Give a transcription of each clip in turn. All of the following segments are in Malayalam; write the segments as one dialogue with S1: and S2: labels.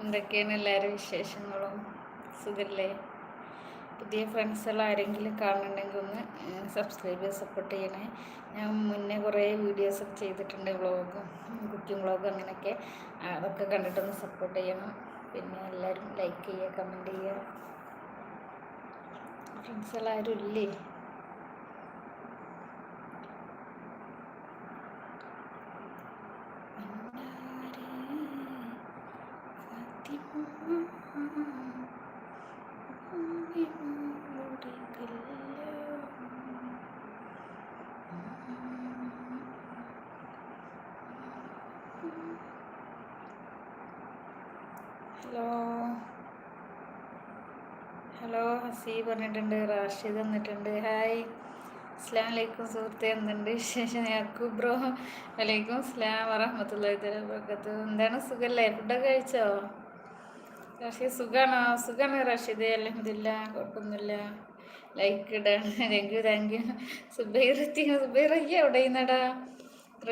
S1: എന്തൊക്കെയാണ് എല്ലാവരും വിശേഷങ്ങളും? സുഖല്ലേ? പുതിയ ഫ്രണ്ട്സുകൾ ആരെങ്കിലും കാണുന്നുണ്ടെങ്കിൽ ഒന്ന് സബ്സ്ക്രൈബ് ചെയ്ത് സപ്പോർട്ട് ചെയ്യണേ. ഞാൻ മുന്നേ കുറേ വീഡിയോസൊക്കെ ചെയ്തിട്ടുണ്ട് വ്ളോഗും കുക്കിംഗ് വ്ളോഗും അങ്ങനെയൊക്കെ. അതൊക്കെ കണ്ടിട്ടൊന്ന് സപ്പോർട്ട് ചെയ്യണം. പിന്നെ എല്ലാവരും ലൈക്ക് ചെയ്യുക കമന്റ് ചെയ്യുക. ഫ്രണ്ട്സുകൾ ആരും ഇല്ലേ? ഹലോ. ഹലോ ഹസീ പറഞ്ഞിട്ടുണ്ട് റാഷിദ് വന്നിട്ടുണ്ട്. ഹായ്. അസ്ലാം വലൈക്കും സുഹൃത്തെ എന്തുണ്ട് വിശേഷം? ബ്രോ. വലൈക്കും അസ്ലാം വറഹമത്തല്ലാ വർക്കത്ത് എന്താണ് സുഖല്ലേ? ഫുഡൊക്കെ കഴിച്ചോ? റാഷിദ് സുഖാണോ? സുഖാണ് റാഷിദ് അലഹമില്ല കുഴപ്പമൊന്നുമില്ല like ഇടാണ് thank you thank you Zubair Zubair അയ്യ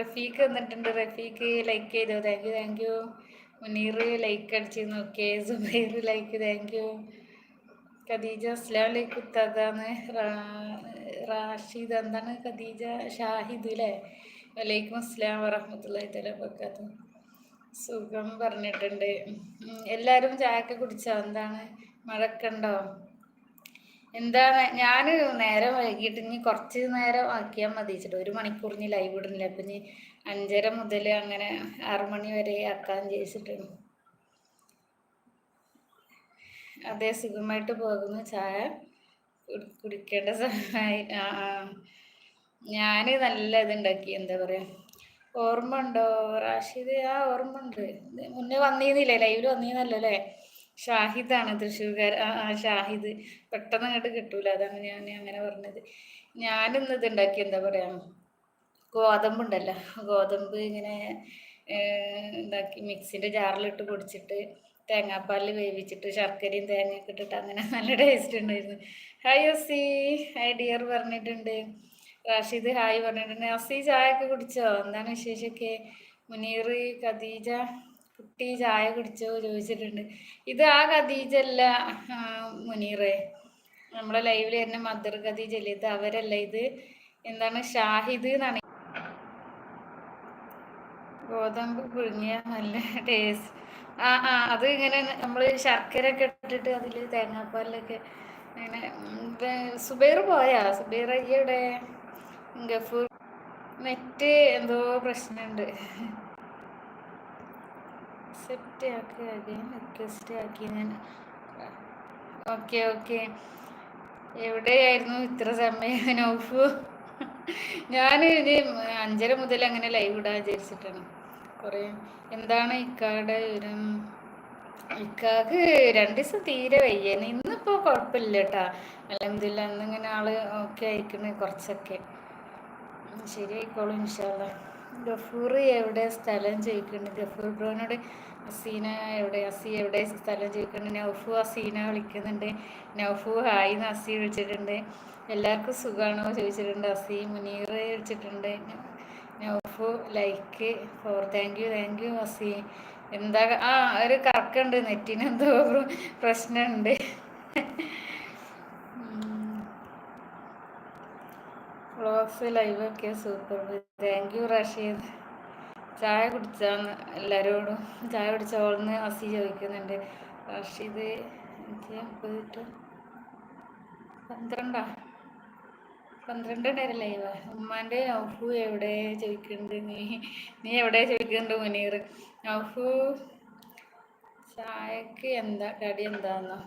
S1: റഫീഖ് വന്നിട്ടുണ്ട്. റഫീഖ് ലൈക്ക് ചെയ്തോ. Thank you thank you Muneer like അടിച്ചിരുന്നു. Okay Zubair like thank you Khadija Aslam like ഉത്താദാന്ന് Rashid എന്താണ് ഖദീജ? ഷാഹിദ് അല്ലേ വലൈക്കും അസ്ലാം വറഹമത്തല്ലാ തല വെക്കാത്ത സുഖം പറഞ്ഞിട്ടുണ്ട്. എല്ലാവരും ചായക്കെ കുടിച്ചോ? എന്താണ്? മഴക്കുണ്ടോ എന്താണ്? ഞാൻ നേരം വൈകിട്ട് ഇനി കുറച്ച് നേരം ആക്കിയാൽ മതി. വെച്ചിട്ട് ഒരു മണിക്കൂറിന് ലൈവ് ഇടുന്നില്ല. അപ്പം ഇനി അഞ്ചര മുതൽ അങ്ങനെ ആറു മണി വരെ ആക്കാൻ ചെയ്തിട്ടുണ്ട്. അതെ സുഖമായിട്ട് പോകുന്നു. ചായ കുടിക്കേണ്ട സമയമായി. ആ ഞാൻ നല്ല ഇതുണ്ടാക്കി. എന്താ പറയുക ഓർമ്മ ഉണ്ടോ? റാഷിദ് ആ ഓർമ്മ ഉണ്ട്. മുന്നേ വന്നിരുന്നില്ലേ? ലൈവിൽ വന്നിരുന്നല്ലോ അല്ലേ? ഷാഹിദാണ് തൃശ്ശൂർക്കാർ ആ ഷാഹിദ്. പെട്ടെന്ന് അങ്ങോട്ട് കിട്ടൂല. അതാണ് ഞാൻ അങ്ങനെ പറഞ്ഞത്. ഞാനിന്ന് ഇത് ഉണ്ടാക്കി എന്താ പറയുക ഗോതമ്പുണ്ടല്ലോ. ഗോതമ്പ് ഇങ്ങനെ ഉണ്ടാക്കി മിക്സിന്റെ ജാറിലിട്ട് പൊടിച്ചിട്ട് തേങ്ങാപ്പാലിൽ വേവിച്ചിട്ട് ശർക്കരയും തേങ്ങയൊക്കെ ഇട്ടിട്ട് അങ്ങനെ നല്ല ടേസ്റ്റ് ഉണ്ടായിരുന്നു. ഹായ് അസി ഹായ് ഡിയർ പറഞ്ഞിട്ടുണ്ട്. റാഷിദ് ഹായ് പറഞ്ഞിട്ടുണ്ട്. അസി ചായ ഒക്കെ കുടിച്ചോ? എന്താണ് വിശേഷമൊക്കെ? മുനീർ ഖദീജ കുട്ടി ചായ കുടിച്ചോ ചോദിച്ചിട്ടുണ്ട്. ഇത് ആ ഖദീജ അല്ല മുനീറേ. നമ്മളെ ലൈവിൽ തന്നെ മദർ ഖദീജ അല്ലേ ഇത് അവരല്ല ഇത്. എന്താണ് ഷാഹിദ് എന്നാണ്. ഗോതമ്പ് പുഴുങ്ങിയ നല്ല ടേസ്റ്റ് ആ ആ അത് ഇങ്ങനെ നമ്മൾ ശർക്കര ഒക്കെ ഇട്ടിട്ട് അതിൽ തേങ്ങാപ്പാലിലൊക്കെ അങ്ങനെ സുബൈർ പോയാ? സുബൈർ അയ്യവിടെ ഗഫൂർ? നെറ്റ് എന്തോ പ്രശ്നമുണ്ട് സെറ്റ് ആക്കി റിക്വസ്റ്റ് ആക്കി ഞാൻ. Okay okay. എവിടെയായിരുന്നു ഇത്ര സമയം? നോഫു? ഞാൻ ഇനി അഞ്ചര മുതൽ അങ്ങനെ ലൈവ് ഇടാൻ വിചാരിച്ചിട്ടാണ്. കുറേ എന്താണ് ഇക്കാടെ ഒരു ഇക്കാക്ക് രണ്ട് ദിവസം തീരെ വയ്യേന് ഇന്നിപ്പോൾ കുഴപ്പമില്ല കേട്ടാ അല്ലെന്തില്ല ഇന്നിങ്ങനെ ആൾ ഓക്കെ അയക്കണേ കുറച്ചൊക്കെ. ശരിയായിക്കോളും ഇൻഷാല്ല ഗഫൂർ എവിടെ സ്ഥലം ചോദിക്കുന്നുണ്ട് ഗഫൂർ ബ്രോനോട് അസീന എവിടെ? അസി എവിടെ സ്ഥലം ചോദിക്കുന്നുണ്ട് നൗഫു അസീന വിളിക്കുന്നുണ്ട്. നൗഫു ഹായ് എന്ന് അസി വിളിച്ചിട്ടുണ്ട്. എല്ലാവർക്കും സുഖമാണോ ചോദിച്ചിട്ടുണ്ട്. അസി മുനീർ വിളിച്ചിട്ടുണ്ട്. Naufu like four thank you thank you Asi എന്താ ആ ഒരു കറക്കുണ്ട് നെറ്റിന് എന്തോ പ്രശ്നമുണ്ട് വ്ളോഗ്സ് ഒക്കെ സൂപ്പർ. Thank you Rasheed. ചായ കുടിച്ചാന്ന് എല്ലാവരോടും ചായ കുടിച്ചോളന്ന് അസി ചോദിക്കുന്നുണ്ട്. റഷീദ് മുപ്പത് പന്ത്രണ്ടാ? പന്ത്രണ്ട് നേരം ഉമ്മാന്റെ നൗഫു എവിടെ ചോദിക്കുന്നുണ്ട് നീ? നീ എവിടെ ചോദിക്കുന്നുണ്ട് മുനീർ? നൗഫു ചായക്ക് എന്താ? കടി എന്താന്നോ?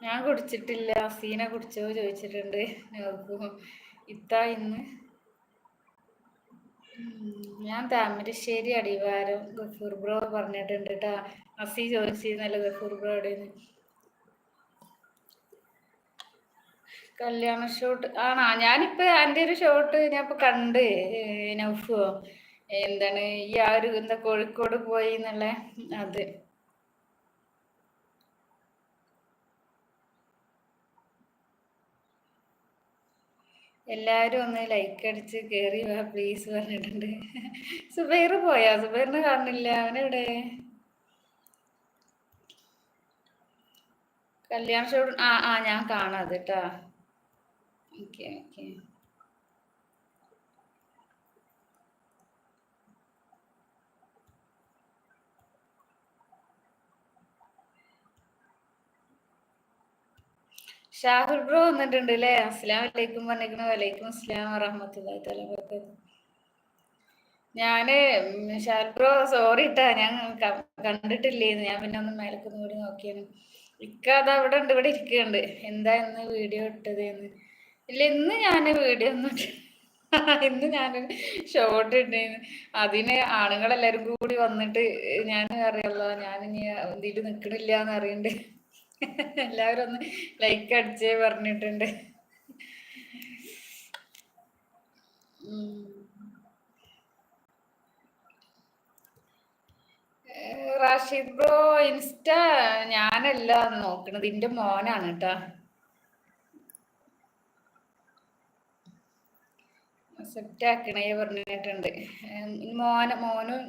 S1: ഞാൻ കുടിച്ചിട്ടില്ല. അസീന കുടിച്ചോ ചോദിച്ചിട്ടുണ്ട് നൗഫു. ഇത്ത ഇന്ന്. ഞാൻ താമരശ്ശേരി അടിവാരം ഗഫൂർ ബ്രോ പറഞ്ഞിട്ടുണ്ട് കേട്ടാ അസി ചോദിച്ചിരുന്നല്ലോ ഗഫൂർ ബ്രോ എവിടെയെന്ന് കല്യാണ ഷോട്ട് ആണോ ഞാനിപ്പോ എന്റെ ഒരു ഷോട്ട് ഞാൻ ഇപ്പൊ കണ്ട് നൗഫോ എന്താണ് ഈ ആ ഒരു എന്താ കോഴിക്കോട് പോയി എന്നുള്ള അത്. എല്ലാവരും ഒന്ന് ലൈക്ക് അടിച്ച് കേറി വാ പ്ലീസ് പറഞ്ഞിട്ടുണ്ട്. സുബൈർ പോയാ? സുബൈറിനെ കാണുന്നില്ല. അവനെവിടെ? കല്യാണ ഷോട്ട് ആ ആ ഞാൻ കാണാം അത് കേട്ടാ ഓക്കെ ഓക്കെ. ഷാഹുൽ ബ്രോ വന്നിട്ടുണ്ട് അല്ലേ അസ്ലാം വലൈക്കും പറഞ്ഞിരിക്കണ വലൈക്കും അസ്ലാം വറഹമത്തല്ലാ തല ഞാൻ ഷാഹുൽ ബ്രോ സോറി ഇട്ടാ ഞാൻ കണ്ടിട്ടില്ലേന്ന്. ഞാൻ പിന്നെ ഒന്ന് മേലക്കൊന്നും കൂടി നോക്കിയാണ് ഇക്ക അത് അവിടെ ഉണ്ട് ഇവിടെ ഇരിക്കുന്നുണ്ട് എന്താ ഇന്ന് വീഡിയോ ഇട്ടത് എന്ന് ഇല്ല ഇന്ന് ഞാൻ വീഡിയോ ഒന്നും ഇന്ന് ഞാൻ ഷോർട്ട് ഇട്ടേന് അതിന് ആണുങ്ങളെല്ലാരും കൂടി വന്നിട്ട് ഞാൻ അറിയാലോ ഞാൻ ഇനി ഇതിൽ നിൽക്കണില്ല എന്ന് അറിയണ്ട്. എല്ലാവരും ഒന്ന് ലൈക്ക് അടിച്ചേ പറഞ്ഞിട്ടുണ്ട്. Rashid bro insta? ഞാനല്ല നോക്കണത്. എന്റെ മോനാണ് കേട്ടാ സെറ്റ് ആക്കണേ പറഞ്ഞിട്ടുണ്ട്. മോന മോനും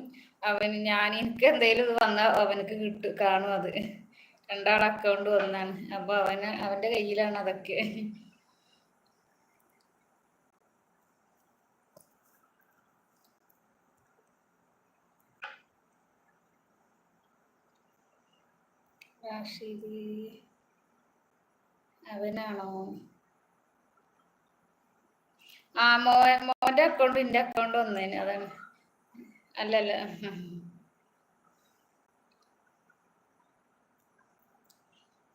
S1: അവന് ഞാൻ എനിക്ക് എന്തെങ്കിലും വന്ന അവനക്ക് കിട്ടും കാണും അത്. രണ്ടാൾ അക്കൗണ്ട് വന്നാണ്. അപ്പൊ അവന് അവന്റെ കയ്യിലാണ് അതൊക്കെ. റാഷിദ് അവനാണോ? ആ മോ മോന്റെ അക്കൗണ്ടും എന്റെ അക്കൗണ്ടും അതാണ്. അല്ലല്ല.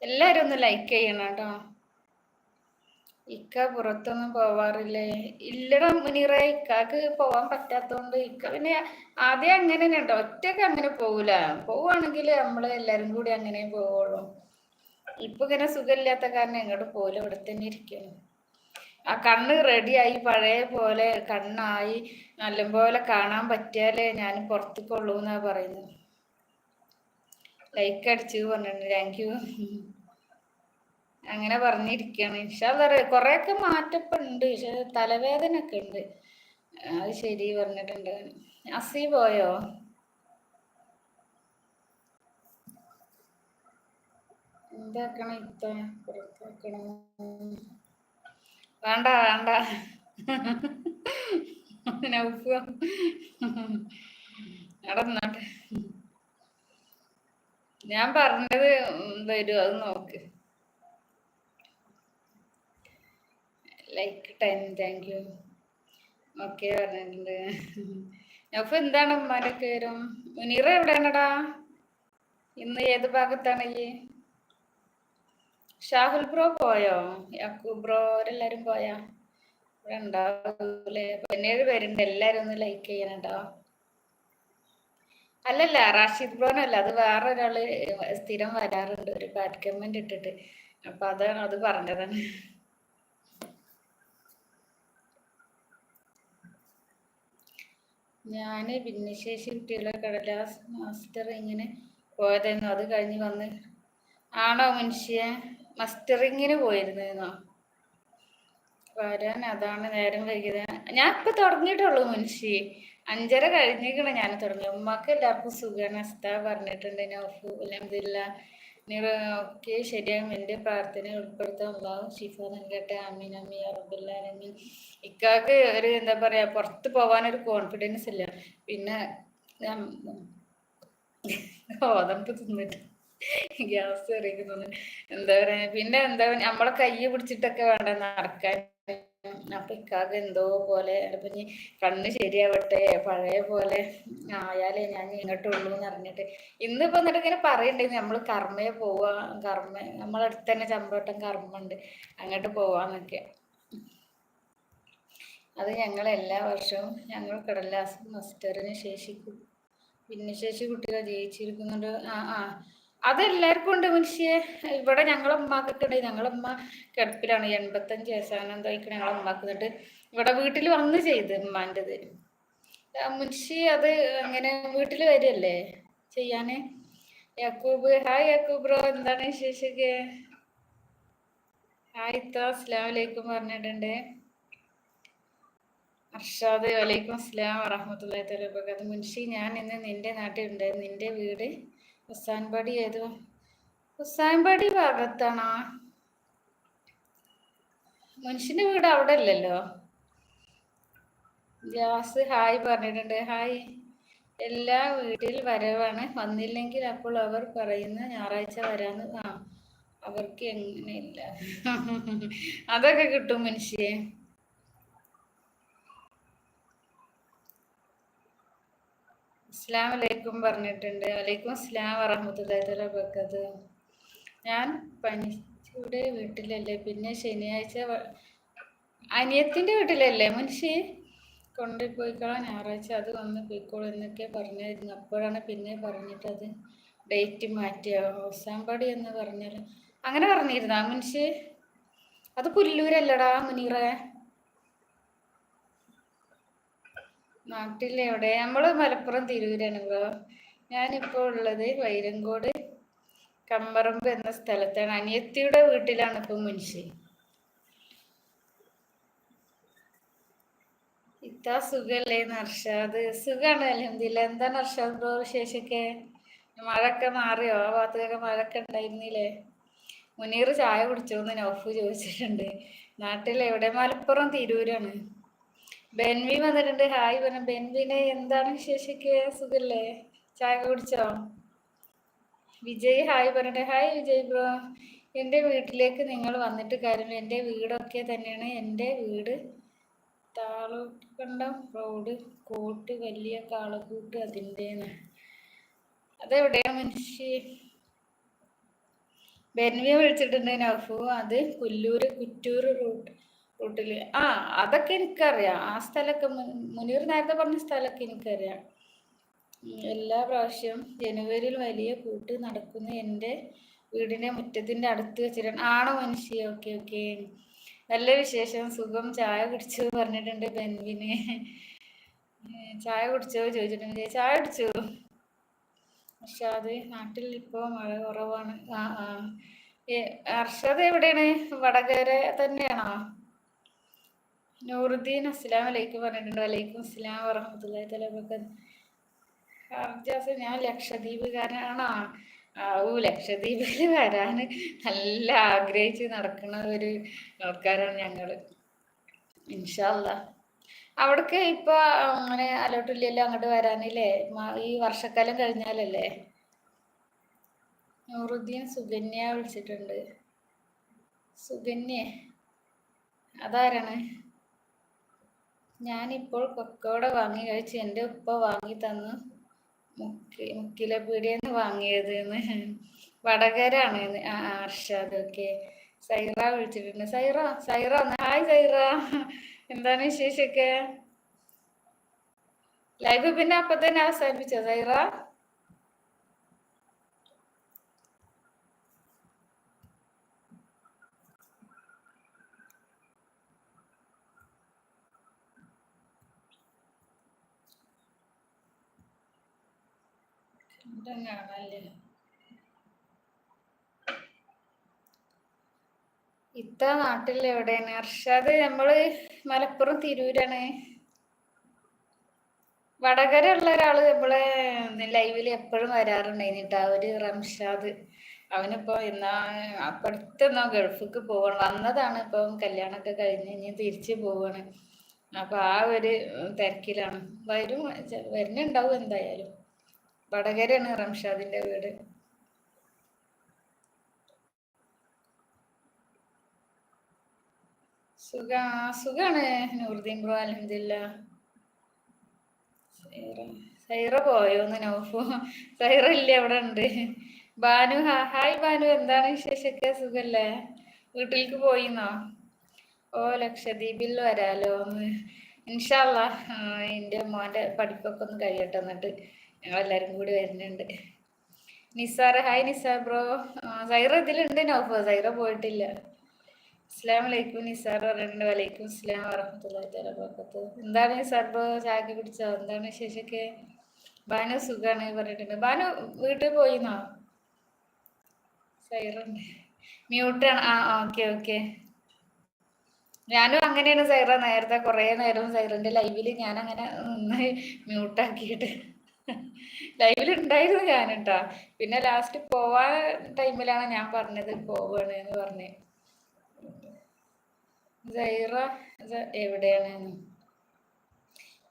S1: എല്ലാരും ഒന്ന് ലൈക്ക് ചെയ്യണം കേട്ടോ. ഇക്ക പുറത്തൊന്നും പോവാറില്ലേ? ഇല്ലട മുനീറ ഇക്കാക്ക് പോവാൻ പറ്റാത്തോണ്ട് ഇക്ക പിന്നെ ആദ്യം അങ്ങനെ ഉണ്ടോ ഒറ്റയ്ക്ക് അങ്ങനെ പോകൂല പോവാണെങ്കിൽ നമ്മൾ എല്ലാരും കൂടി അങ്ങനെ പോവുള്ളൂ. ഇപ്പൊ ഇങ്ങനെ സുഖമില്ലാത്ത കാരണം എങ്ങോട്ട് പോലും ഇവിടെ തന്നെ ഇരിക്കുന്നു ആ കണ്ണ് റെഡിയായി പഴയ പോലെ കണ്ണായി നല്ലപോലെ കാണാൻ പറ്റിയാലേ ഞാൻ പുറത്തേക്കുള്ളൂ എന്നാ പറയുന്നത്. ലൈക്ക് അടിച്ചു പറഞ്ഞിട്ടുണ്ട്. താങ്ക് യു അങ്ങനെ പറഞ്ഞിരിക്കുകയാണ് ഇൻഷാല്ല കുറെയൊക്കെ മാറ്റപ്പ് ഉണ്ട് പക്ഷെ തലവേദന ഒക്കെ ഉണ്ട്. അത് ശരി പറഞ്ഞിട്ടുണ്ട്. അസി പോയോ? എന്താക്കണം ഇപ്പൊ പുറത്താക്കണം. വേണ്ട വേണ്ട. ഞാൻ പറഞ്ഞത് വരും അത് നോക്ക്. Like ten thank you. Okay പറഞ്ഞിട്ടുണ്ട്. അപ്പൊ എന്താണ് ഉമ്മാരൊക്കെ വരും മുനീറ എവിടെയാണടാ? ഇന്ന് ഏത് ഭാഗത്താണ്? ഈ ഷാഹുൽ ബ്രോ പോയോ? യാക്കൂബ് ബ്രോ അവരെല്ലാരും പോയാ? ഇവിടെ ഉണ്ടാവൂലേ? പതിനേഴ് പേരുണ്ട്. എല്ലാരും ഒന്ന് ലൈക്ക് ചെയ്യണട്ടോ അല്ലല്ല റാഷിദ് ബ്രോനല്ല. അത് വേറെ ഒരാൾ സ്ഥിരം വരാറുണ്ട്. ഒരു ബാഡ് കമന്റ് ഇട്ടിട്ട്. അപ്പൊ അതാണ് അത് പറഞ്ഞതാണ് ഞാൻ ഭിന്നശേഷി കുട്ടികളെ കടലാസ് മാസ്റ്റർ ഇങ്ങനെ പോയതായിരുന്നു. അത് കഴിഞ്ഞ് വന്ന്. ആണോ മനുഷ്യ മസ്റ്ററിങ്ങിന് പോയിരുന്നോ വരാൻ അതാണ് നേരം വൈകിയത്. ഞാൻ ഇപ്പൊ തുടങ്ങിയിട്ടുള്ളൂ മുൻഷി. അഞ്ചര കഴിഞ്ഞേക്കണ ഞാൻ തുടങ്ങി ഉമ്മക്ക് എല്ലാവർക്കും സുഖമാണ് അസ്ത പറഞ്ഞിട്ടുണ്ട്. നൗഫു അലഹമില്ല ഒക്കെ ശരിയാകും. എന്റെ പ്രാർത്ഥന ഉൾപ്പെടുത്താൻ ഉണ്ടാവും ഷിഫ നൽകട്ടെ. അമീൻ അമ്മി അറബുല്ലാലമീൻ ഇക്കാക്ക് ഒരു എന്താ പറയാ പുറത്ത് ഒരു കോൺഫിഡൻസ് ഇല്ല. പിന്നെ ഓതമ്പ് തിന്നിട്ട്. ഗ്യാസ് എറിയുന്നു എന്താ പറയാ പിന്നെ എന്താ നമ്മളെ കൈ പിടിച്ചിട്ടൊക്കെ വേണ്ട നടക്കാൻ. അപ്പൊ ഇക്കാകെ എന്തോ പോലെ ഇനി കണ്ണ് ശരിയാവട്ടെ പഴയ പോലെ ആയാലേ ഞാൻ ഇങ്ങോട്ടുള്ളൂ എന്ന് അറിഞ്ഞിട്ട്. ഇന്നിപ്പോ എന്നിട്ട് ഇങ്ങനെ പറയണ്ടേ നമ്മൾ കർമ്മയെ പോവാ കർമ്മ നമ്മളടുത്ത് തന്നെ ചമ്പോട്ടം കർമ്മ ഉണ്ട് അങ്ങോട്ട് പോവാന്നൊക്കെ. അത് ഞങ്ങൾ എല്ലാ വർഷവും ഞങ്ങൾ കടലാസ് മസ്റ്ററിന് ശേഷിക്കും. ഭിന്നശേഷി കുട്ടികൾ ജയിച്ചിരിക്കുന്നുണ്ട്. ആ ആ. അതെല്ലാവർക്കും ഉണ്ട് മനുഷ്യ. ഇവിടെ ഞങ്ങളെ ഉമ്മാക്കൊക്കെ ഉണ്ട്. ഞങ്ങളെ ഉമ്മ കിടപ്പിലാണ്. എൺപത്തഞ്ച് വയസ്സാണ് എന്തായിക്കണം ഞങ്ങളെ ഉമ്മാക്ക് എന്നിട്ട് ഇവിടെ വീട്ടിൽ വന്ന് ചെയ്ത് ഉമ്മാന്റെത് മുൻഷി അത് അങ്ങനെ വീട്ടിൽ വരികയല്ലേ ചെയ്യാന്? Yakub hi Yakub bro. എന്താണ് വിശേഷിക്ക് ഹായ് ഇത്ത അസ്ലാം വലൈക്കും പറഞ്ഞിട്ടുണ്ട്. അർഷാദ് വലൈക്കും അസ്ലാം വറഹമത്തല്ലാ തല മുൻഷി ഞാൻ ഇന്ന് നിന്റെ നാട്ടിലുണ്ട്. നിന്റെ വീട് ഹസാൻപടി ഏതോ? ഹുസാൻപാടി ഭാഗത്താണോ? മനുഷ്യന്റെ വീട് അവിടെ അല്ലല്ലോ? ഗ്യാസ് ഹായ് പറഞ്ഞിട്ടുണ്ട്. ഹായ്. എല്ലാ വീട്ടിൽ വരവാണ്. വന്നില്ലെങ്കിൽ അപ്പോൾ അവർ പറയുന്ന ഞായറാഴ്ച വരാന്ന് ആ അവർക്ക് എങ്ങനെയില്ല. അതൊക്കെ കിട്ടും മനുഷ്യയെ അസ്ലാം വലൈക്കും പറഞ്ഞിട്ടുണ്ട്. വലൈക്കും അസ്ലാം വറഹമത്തല്ലാ വെക്കത് ഞാൻ പനിച്ചൂടെ വീട്ടിലല്ലേ. പിന്നെ ശനിയാഴ്ച അനിയത്തിന്റെ വീട്ടിലല്ലേ മനുഷ്യ കൊണ്ടുപോയിക്കോളാം ഞായറാഴ്ച അത് വന്ന് പോയിക്കോളൂ എന്നൊക്കെ പറഞ്ഞായിരുന്നു. അപ്പോഴാണ് പിന്നെ പറഞ്ഞിട്ടത് ഡേറ്റ് മാറ്റിയ? ഓസാമ്പാടി എന്ന് പറഞ്ഞാൽ അങ്ങനെ പറഞ്ഞിരുന്നു മനുഷ്യ അത് പുല്ലൂരല്ലടാ മുനീറേ? നാട്ടിലെവിടെ നമ്മൾ മലപ്പുറം തിരൂരാണ് ബ്രോ ഞാനിപ്പോൾ ഉള്ളത് വൈരങ്കോട് കമ്പറമ്പ് എന്ന സ്ഥലത്താണ്. അനിയത്തിയുടെ വീട്ടിലാണ് ഇപ്പൊ മുൻഷി. ഇത്താ സുഖല്ലേ നർഷാദ് സുഖാണ് അലഹമില്ല എന്താ നർഷാദ് ബ്രോ വിശേഷമൊക്കെ മഴയൊക്കെ മാറിയോ? ആ ഭാഗത്തൊക്കെ മഴയൊക്കെ ഉണ്ടായിരുന്നില്ലേ? മുനീർ ചായ കുടിച്ചോന്ന് നൗഫ് ചോദിച്ചിട്ടുണ്ട്. നാട്ടിലെവിടെ മലപ്പുറം തിരൂരാണ്. ബെൻവി വന്നിട്ടുണ്ട്. ഹായ് പറഞ്ഞു. ബെൻവിനെ എന്താണ് വിശേഷിക്ക്? സുഖല്ലേ? ചായ കുടിച്ചോ? വിജയ് ഹായ് പറഞ്ഞിട്ട്. Hi Vijay bro. എന്റെ വീട്ടിലേക്ക് നിങ്ങൾ വന്നിട്ട് കാര്യമില്ല എന്റെ വീടൊക്കെ തന്നെയാണ്. എന്റെ വീട് താളക്കണ്ടം റോഡ്. കോട്ട് വലിയ കാളക്കൂട്ട് അതിന്റെ അതെവിടെയാണ് മനുഷ്യ? ബെൻവിയെ വിളിച്ചിട്ടുണ്ട് നഫു. അത് പുല്ലൂർ കുറ്റൂർ റൂട്ട്. റൂട്ടിൽ ആ അതൊക്കെ എനിക്കറിയാം. ആ സ്ഥലമൊക്കെ മുനീർ നേരത്തെ പറഞ്ഞ സ്ഥലമൊക്കെ എനിക്കറിയാം. എല്ലാ പ്രാവശ്യവും ജനുവരിയിൽ വലിയ കൂട്ട് നടക്കുന്ന. എന്റെ വീടിന്റെ മുറ്റത്തിന്റെ അടുത്ത് വെച്ചിട്ടാണ്. ആണോ മനുഷ്യ? Okay okay. നല്ല വിശേഷം. സുഖം. ചായ കുടിച്ചു? പറഞ്ഞിട്ടുണ്ട് ബെൻവിന്. ചായ കുടിച്ചോ? ചോദിച്ചിട്ടുണ്ട്. ചായ കുടിച്ചു? അർഷാദ് നാട്ടിൽ ഇപ്പോ മഴ കുറവാണ്. ആ ആ. അർഷാദ് എവിടെയാണ്? വടകര തന്നെയാണോ? നൂറുദ്ദീൻ അസ്സലാം വലൈക്കും പറഞ്ഞിട്ടുണ്ട്. വലൈക്കും അസ്സലാം വറഹമത്തുള്ളാഹി തആല ഹർജാസ് ഞാൻ ലക്ഷദ്വീപുകാരനാണോ ഓ ലക്ഷദ്വീപിൽ വരാൻ നല്ല ആഗ്രഹിച്ച് നടക്കുന്ന ഒരു ആൾക്കാരാണ് ഞങ്ങൾ ഇൻഷല്ല അവിടേക്ക് ഇപ്പൊ അങ്ങനെ അലോട്ടില്ലല്ലോ അങ്ങോട്ട് വരാനില്ലേ? ഈ വർഷക്കാലം കഴിഞ്ഞാലല്ലേ? നൂറുദ്ദീൻ സുകന്യ വിളിച്ചിട്ടുണ്ട്. സുകന്യ അതാരാണ്? ഞാനിപ്പോൾ കൊക്കോട വാങ്ങി കഴിച്ചു എന്റെ ഉപ്പ വാങ്ങി തന്നു. മുക്കി മുക്കിലെ പീടിയെന്ന് വാങ്ങിയത് വടകരാണ് ആ അർഷാദ് ഓക്കെ. സൈറ വിളിച്ചിട്ടുണ്ട്. സൈറ സൈറ ഹായ് സൈറ. എന്താണ് വിശേഷമൊക്കെ? ലൈവ് പിന്നെ അപ്പൊ തന്നെ അവസാനിപ്പിച്ചോ സൈറ? ഇത്ത നാട്ടിൽ എവിടെയാണ്? അർഷാദ് നമ്മൾ മലപ്പുറം തിരൂരാണ്. വടകര ഉള്ള ഒരാൾ നമ്മളെ ലൈവിൽ എപ്പോഴും വരാറുണ്ടായിട്ടാ ഒരു റംഷാദ്. അവനിപ്പോ എന്നാ അപ്പടുത്തെന്നോ ഗൾഫിക്ക് പോവാണ്. വന്നതാണ് ഇപ്പം കല്യാണമൊക്കെ കഴിഞ്ഞ് ഇനി തിരിച്ചു പോവാണ്. അപ്പൊ ആ ഒരു തിരക്കിലാണ്. വരും വരുന്നുണ്ടാവും എന്തായാലും. വടകരയാണ് റംഷാദിന്റെ വീട്. സുഖ സുഖാണ്. നൂറുദ്ദീൻ ബ്രോ അലഹമില്ല സൈറ പോയോന്ന് നൗഫു സൈറ ഇല്ല അവിടെ ഉണ്ട്. ബാനു ഹായ് ബാനു. എന്താണ് വിശേഷമൊക്കെ? സുഖല്ലേ? വീട്ടിലേക്ക് പോയിന്നോ? ഓ ലക്ഷദ്വീപിൽ വരാലോ ഇൻഷാല്ല എന്റെ മോന്റെ പഠിപ്പൊക്കെ ഒന്ന് കഴിയട്ടെ എന്നിട്ട്. ഞങ്ങളെല്ലാവരും കൂടി വരുന്നുണ്ട്. നിസാർ ഹായ് നിസാർ ബ്രോ സൈറ ഇതിലുണ്ട് നോഫോ സൈറ പോയിട്ടില്ല. അസ്ലാം വലൈക്കും നിസാർ പറയുന്നുണ്ട് വലൈക്കും അസ്ലാം വറഹമത്തുള്ള എന്താണ് നിസാർ ബ്രോ ചായക്ക് കുടിച്ചോ? എന്താണ് വിശേഷമൊക്കെ ബാനു സുഖാണ് പറഞ്ഞിട്ടുണ്ട്. ബാനു വീട്ടിൽ പോയിന്നോ? സൈറുണ്ട് മ്യൂട്ടാണ് ആ ഓക്കെ ഓക്കെ ഞാനും അങ്ങനെയാണ് സൈറ. നേരത്തെ കുറേ നേരം സൈറിന്റെ ലൈവിൽ ഞാൻ അങ്ങനെ നിന്ന് മ്യൂട്ടാക്കിയിട്ട് ലൈവിൽ ഉണ്ടായിരുന്നു ഞാൻ കേട്ടാ പിന്നെ ലാസ്റ്റ് പോവാ ടൈമിലാണ് ഞാൻ പറഞ്ഞത് പോവാണ് എന്ന് പറഞ്ഞ്. സൈറ എവിടെയാണ്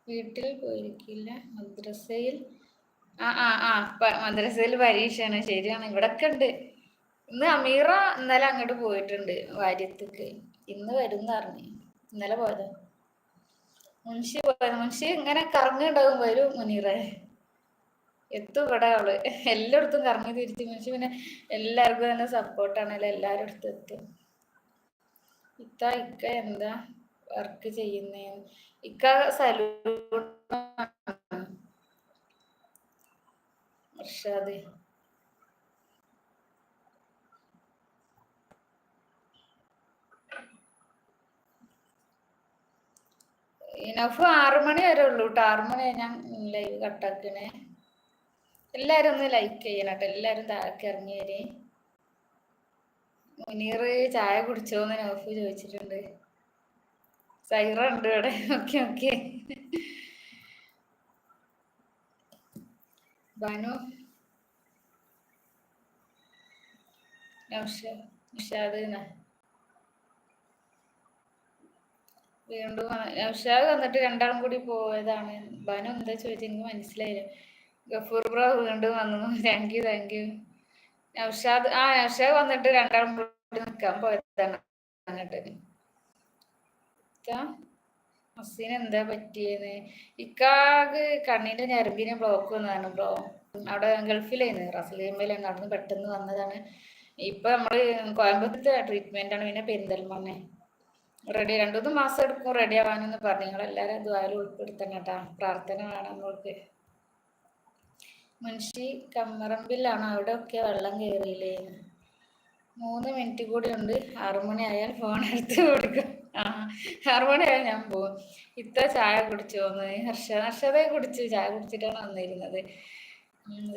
S1: വീട്ടിൽ പോയിരിക്കില്ല മദ്രസയിൽ. ആ ആ ആ മദ്രസയിൽ പരീക്ഷയാണ് ശരിയാണ്. ഇവിടൊക്കെ ഉണ്ട്. ഇന്ന് അമീറ ഇന്നലെ അങ്ങോട്ട് പോയിട്ടുണ്ട് വാര്യത്തേക്ക്. ഇന്ന് വരും പറഞ്ഞു. ഇന്നലെ പോയത്. മുൻഷി പോയത്. മുൻഷി ഇങ്ങനെ കറങ്ങുണ്ടാകും വരും മുനീറെ. എത്തും ഇവിടെ അവൾ. എല്ലായിടത്തും കറങ്ങി തിരിച്ച് മനുഷ്യ പിന്നെ എല്ലാവർക്കും തന്നെ സപ്പോർട്ടാണല്ലോ എല്ലാവരും അടുത്ത് എത്തും. ഇത്ത ഇക്ക എന്താ വർക്ക് ചെയ്യുന്നേ? ഇക്ക സലൂൺ ഇർഷാദ് ഇനഫ് ആറു മണി വരെ ഉള്ളൂ കേട്ടോ ആറു ഞാൻ ലൈവ് കട്ടാക്കണേ എല്ലാരും ഒന്ന് ലൈക്ക് ചെയ്യണം കേട്ടോ എല്ലാരും താഴേക്ക് ഇറങ്ങി വരെ. മുനീർ ചായ കുടിച്ചോന്ന് നൗഫ് ചോദിച്ചിട്ടുണ്ട്. സൈറ ഉണ്ട് ഇവിടെ. Okay okay. ബനു. നൗഷാദ് വീണ്ടും നൗഷാദ് വന്നിട്ട് രണ്ടാളും കൂടി പോയതാണ്. ബനു എന്താ ചോദിച്ചെങ്കിൽ മനസ്സിലായില്ല. ഗഫൂർ ബ്രോ വീണ്ടും വന്നു. Thank you thank you Naushad ആ നൗഷാദ് വന്നിട്ട് രണ്ടാളും കൂടി നിൽക്കാൻ പോയതാണ് വന്നിട്ട് ഹസീൻ എന്താ പറ്റിയെന്ന്? ഇക്കാക്ക് കണ്ണിന്റെ ഞരമ്പിനെ ബ്ലോക്ക് വന്നതാണ് ബ്രോ. അവിടെ ഗൾഫിലായിരുന്നു. റസലീമയിലാണ് അവിടുന്ന് പെട്ടെന്ന് വന്നതാണ്. ഇപ്പൊ നമ്മൾ കോയമ്പത്തൂർ ട്രീറ്റ്മെന്റ് ആണ്. പിന്നെ പെരിന്തൽമണ്ണെ. റെഡി രണ്ടു മൂന്ന് മാസം എടുക്കും റെഡി ആവാനെന്ന് പറഞ്ഞു. നിങ്ങൾ എല്ലാവരും ദ്വാരം ഉൾപ്പെടുത്തണം കേട്ടാ. പ്രാർത്ഥന വേണം നമ്മൾക്ക്. മുൻഷി കമ്മറമ്പിലാണ് അവിടെ ഒക്കെ വെള്ളം കയറിയില്ലേ മൂന്ന് മിനിറ്റ് കൂടി ഉണ്ട് ആറുമണി ആയാൽ ഫോൺ എടുത്ത് കൊടുക്കും. ആ ആറുമണി ആയാൽ ഞാൻ പോകും ഇത്ത ചായ കുടിച്ചു കുടിച്ചോന്ന് ഹർഷ ഹർഷതയെ കുടിച്ചു. ചായ കുടിച്ചിട്ടാണ് വന്നിരുന്നത്.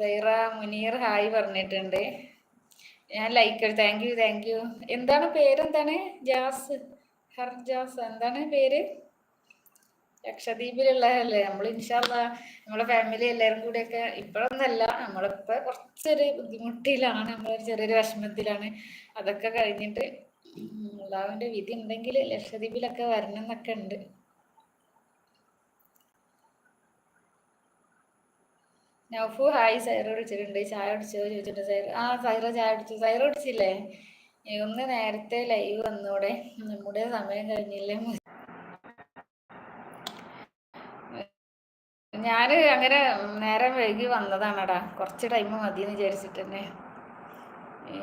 S1: സൈറ മുനീർ ഹായ് പറഞ്ഞിട്ടുണ്ട്. ഞാൻ like thank you thank you എന്താണ് പേരെന്താണ്? ജാസ്. ഹർജാസ് എന്താണ് പേര്? ലക്ഷദ്വീപിലുള്ളതല്ലേ? നമ്മൾ ഇൻഷാല്ല നമ്മളെ ഫാമിലി എല്ലാവരും കൂടിയൊക്കെ ഇപ്പോഴൊന്നല്ല നമ്മളിപ്പോ കുറച്ചൊരു ബുദ്ധിമുട്ടിലാണ് നമ്മളൊരു ചെറിയൊരു വിഷമത്തിലാണ്. അതൊക്കെ കഴിഞ്ഞിട്ട് അള്ളാവിന്റെ വിധി ഉണ്ടെങ്കിൽ ലക്ഷദ്വീപിലൊക്കെ വരണം എന്നൊക്കെ ഉണ്ട്. നൗഫു ഹായ് സൈറ വിളിച്ചിട്ടുണ്ട്. ചായ കുടിച്ചോ? ചോദിച്ചിട്ടുണ്ട് സൈറ. ആ സൈറ ചായ കുടിച്ചു. സൈറ കുടിച്ചില്ലേ? ഒന്ന് നേരത്തെ ലൈവ് വന്നൂടെ. നമ്മുടെ സമയം കഴിഞ്ഞില്ലേ? ഞാൻ അങ്ങനെ നേരം വൈകി വന്നതാണടാ. കുറച്ച് ടൈം മതി എന്ന് വിചാരിച്ചിട്ട് തന്നെ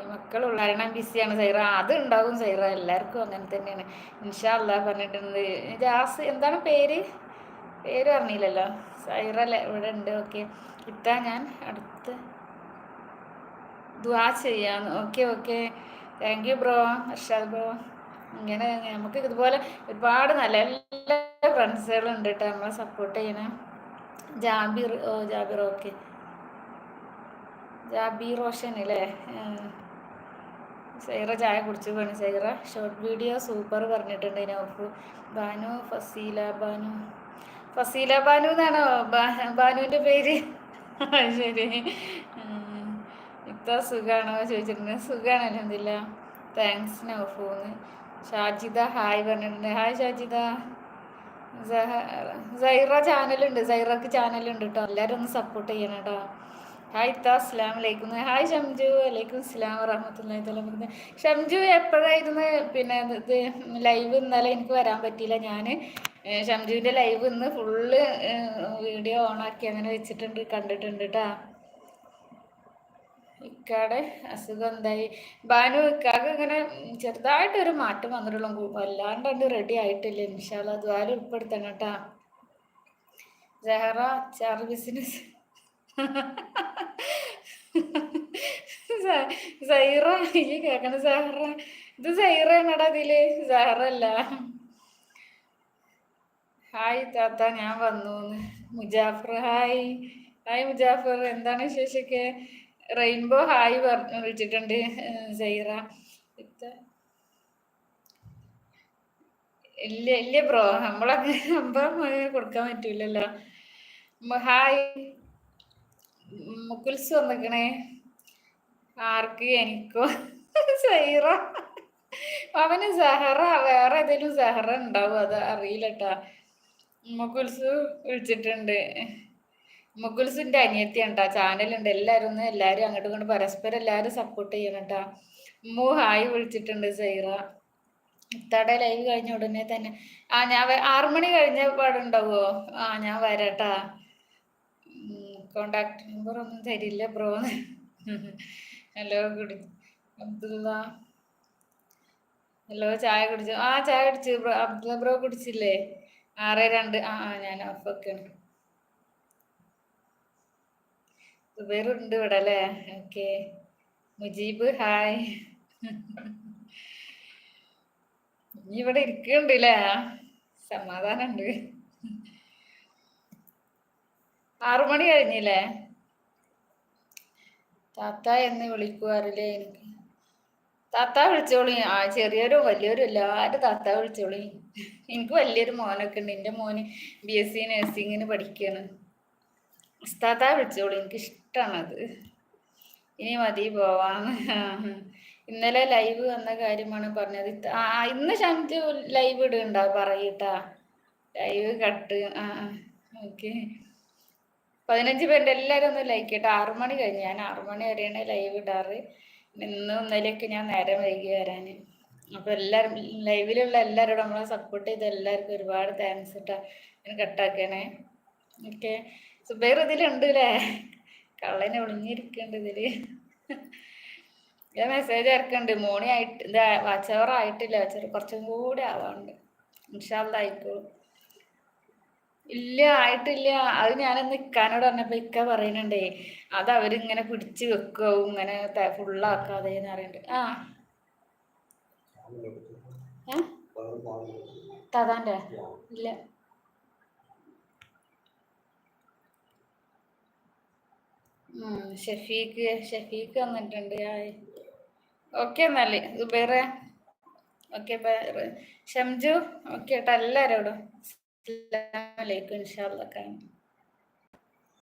S1: മക്കളുള്ള കാരണം ബിസിയാണ് സൈറ. അത് ഉണ്ടാകും സൈറ. എല്ലാവർക്കും അങ്ങനെ തന്നെയാണ്. ഇൻഷാ അല്ല പറഞ്ഞിട്ടുണ്ട്. ജാസ് എന്താണ് പേര്? പേര് പറഞ്ഞില്ലല്ലോ സൈറ ഇവിടെ ഉണ്ട്. ഓക്കെ. ഇത്താ ഞാൻ അടുത്ത് ദ്വാ ചെയ്യാന്ന്. Okay okay. Thank you bro. Arshad bro. ഇങ്ങനെ നമുക്ക് ഇതുപോലെ ഒരുപാട് നല്ല എല്ലാ ഫ്രണ്ട്സുകളുണ്ട് കേട്ടോ നമ്മളെ സപ്പോർട്ട് ചെയ്യണേ. ജാബിർ ഓ ജാബിർ ഓക്കെ. ജാബിർ റോഷൻ അല്ലേ സൈറ ചായ കുടിച്ചു പണി സൈറ. ഷോർട്ട് വീഡിയോ സൂപ്പർ പറഞ്ഞിട്ടുണ്ട് നൗഫു ബാനു ഫസീല ബാനു. ഫസീല ബാനു എന്നാണോ? ബാനുവിന്റെ പേര്? ശരി. ഇത്ര സുഖമാണോ ചോദിച്ചിട്ടുണ്ട് സുഖമാണല്ലോ എന്തില്ല താങ്ക്സ് നൗഫൂന്ന് ഷാജിദ ഹായ് പറഞ്ഞിട്ടുണ്ട്. ഹായ് ഷാജിദ. സൈറ ചാനലുണ്ട് സൈറക്ക് ചാനലുണ്ട് കേട്ടോ എല്ലാവരും ഒന്ന് സപ്പോർട്ട് ചെയ്യണം കേട്ടോ ഹായ് ഇത്ത അസ്ലാം വലൈക്കും ഹായ് ഷംജു വലൈക്കും ഇസ്ലാം വറഹമത്തല്ലാഹി തല ഷംജു എപ്പോഴായിരുന്നു പിന്നെ ഇത് ലൈവ് ഇന്നലെ എനിക്ക് വരാൻ പറ്റിയില്ല. ഞാൻ ഷംജുവിന്റെ ലൈവ് ഇന്ന് ഫുള്ള് വീഡിയോ ഓണാക്കി അങ്ങനെ വെച്ചിട്ടുണ്ട് കണ്ടിട്ടുണ്ട് കേട്ടോ ഇക്കാടെ അസുഖം എന്തായി? ബാനു ഇക്കാക്ക് ഇങ്ങനെ ചെറുതായിട്ടൊരു മാറ്റം വന്നിട്ടുള്ളൂ. വല്ലാണ്ട് അത് റെഡി ആയിട്ടില്ല. ഇൻഷാല്ല ദ്വാരം ഉൾപ്പെടുത്തണം കേട്ടാ. ജഹറ അച്ചാർ ബിസിനസ് സൈറ ഈ കേക്കണ സഹറ. ഇത് സൈറ എന്നടാ ഇതിൽ? സെഹറല്ല ഹായ് താത്ത ഞാൻ വന്നു മുജാഫർ ഹായ്. ഹായ് മുജാഫർ എന്താണ് വിശേഷമൊക്കെ റെയിൻബോ ഹായ് പറഞ്ഞു വിളിച്ചിട്ടുണ്ട് സൈറ ഇല്ല ഇല്ല ബ്രോ നമ്മളൊക്കെ നമ്പർ കൊടുക്കാൻ പറ്റൂലല്ലോ. ഹായ്. മുക്കുൽസ് വന്നിക്കണേ. ആർക്ക് എനിക്കോ? സൈറ അവന് സഹറ വേറെ ഏതെങ്കിലും സഹറ ഉണ്ടാവും? അത് അറിയില്ലട്ടാ. മുക്കുൽസ് വിളിച്ചിട്ടുണ്ട്. മുക്കുൽസിന്റെ അനിയത്തി കേട്ടാ ചാനലുണ്ട്. എല്ലാരും ഒന്ന് എല്ലാരും അങ്ങോട്ടും ഇങ്ങോട്ട് പരസ്പരം എല്ലാരും സപ്പോർട്ട് ചെയ്യണം കേട്ടാ മൂ ഹായ് വിളിച്ചിട്ടുണ്ട് സൈറ. ഇത്തടെ ലൈവ് കഴിഞ്ഞ ഉടനെ തന്നെ. ആ ഞാൻ ആറു മണി കഴിഞ്ഞ പാടുണ്ടാവോ ആ ഞാൻ വരാട്ടാ കോണ്ടാക്ട് നമ്പർ ഒന്നും തരില്ല ബ്രോ ഹലോ കുടി അബ്ദുള്ള. ഹലോ ചായ കുടിച്ചു? ആ ചായ കുടിച്ചു ബ്രോ അബ്ദുള്ള ബ്രോ കുടിച്ചില്ലേ? ആറ് രണ്ട് ആ ഞാൻ ഓഫൊക്കെയാണ് സുബൈറുണ്ട് ഇവിടെ അല്ലേ ഓക്കെ. മുജീബ് ഹായ്. നീ ഇവിടെ ഇരിക്കുന്നുണ്ട് അല്ലേ സമാധാനമുണ്ട് ആറു മണി കഴിഞ്ഞില്ലേ? താത്ത എന്ന് വിളിക്കുവാറില്ലേ? എനിക്ക് താത്ത വിളിച്ചോളി. ആ ചെറിയവരും വലിയവരും എല്ലാവരും താത്ത വിളിച്ചോളി. എനിക്ക് വലിയൊരു മോനൊക്കെ ഉണ്ട്. എന്റെ മോന് ബി എസ് സി നഴ്സിങ്ങിന് പഠിക്കുകയാണ് താത്ത വിളിച്ചോളി. എനിക്ക് ഇഷ്ടമാണത്. ഇനി മതി പോവാന്ന് ഇന്നലെ ലൈവ് വന്ന കാര്യമാണ് പറഞ്ഞത്. ആ ഇന്ന് ശാന്തി ലൈവ് ഇടുന്നുണ്ടോ പറയട്ടാ. ലൈവ് കട്ട് ആ ഓക്കെ. പതിനഞ്ച് പേരുടെ എല്ലാവരും ഒന്ന് ലൈക്ക് ചെയ്യട്ടെ. ആറു മണി കഴിഞ്ഞ് ഞാൻ ആറു മണി വരെയാണ് ലൈവ് ഇടാറ്. ഇന്നും ഇന്നലെയൊക്കെ ഞാൻ നേരം വൈകി വരാൻ അപ്പോൾ എല്ലാവരും ലൈവിലുള്ള എല്ലാവരോടും നമ്മളെ സപ്പോർട്ട് ചെയ്ത എല്ലാവർക്കും ഒരുപാട് താങ്ക്സ് ഇട്ടാ ഞാൻ കട്ടാക്കണേ ഓക്കെ. സുബൈർ ഇതിലുണ്ട് അല്ലേ കള്ളനെ ഒളിഞ്ഞിരിക്കുന്നുണ്ട് ഇതിൽ. ഞാൻ മെസ്സേജ് ഇറക്കുന്നുണ്ട് മോണി ആയിട്ട് ഇതാ വാച്ച് അവർ ആയിട്ടില്ല. വാച്ചവർ കുറച്ചും കൂടി ആവാണ്ട്. ഇൻഷാല്ലായിക്കോളും ഇല്ല ആയിട്ടില്ല. അത് ഞാനന്ന് ഇക്കാനോട് പറഞ്ഞപ്പോ ഇക്ക പറയുന്നുണ്ടേ അത് അവരിങ്ങനെ പിടിച്ചു വെക്കോ ഇങ്ങനെ ഫുള്ളാക്കാതെ പറയുന്നുണ്ട് ആ. തതാന്റെ ഇല്ല. ഷഫീഖ് ഷഫീഖ് വന്നിട്ടുണ്ട്. ഓക്കെ എന്നാൽ. സുബൈറെ. ഓക്കെ ഷംജു. ഓക്കെ കേട്ടോ. എല്ലാവരോടും. അസ്സലാമലൈക്കും ഇൻഷാല്ല കാണാം.